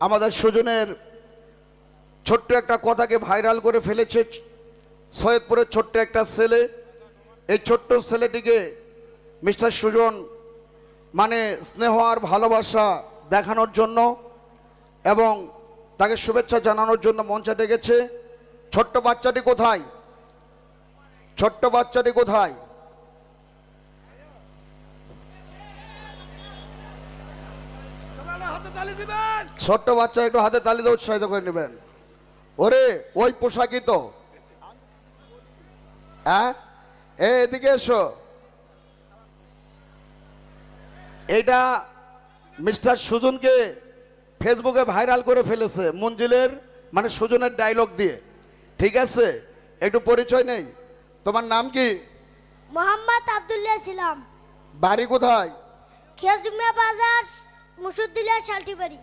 আমাদের সুজনের ছোট্ট একটা কথাকে ভাইরাল করে ফেলেছে সৈয়দপুরের ছোট্ট একটা ছেলে। এই ছোট্ট ছেলেটিকে মিস্টার সুজন মানে স্নেহ আর ভালোবাসা দেখানোর জন্য এবং তাকে শুভেচ্ছা জানানোর জন্য মঞ্চে ডেকেছে। ছোট্ট বাচ্চাটি কোথায়? ছোট্ট বাচ্চাটি কোথায়? ছোট্ট বাচ্চা একটু হাতে তালি দিয়ে উৎসাহিত করে নেবেন। ওরে ওই পোশাকই তো? হ্যাঁ? এদিকে এসো। এটা মিস্টার সুজনকে ফেসবুকে ভাইরাল করে ফেলেছে মঞ্জিলের মানে সুজনের ডায়লগ দিয়ে। ঠিক আছে? একটু পরিচয় নেই। তোমার নাম কি? মোহাম্মদ আবদুল্লাহ ছিলাম বাড়ি কোথায়? খেজুমিয়া বাজার। মুসুদ্দিল্লা শালটিবাড়ি।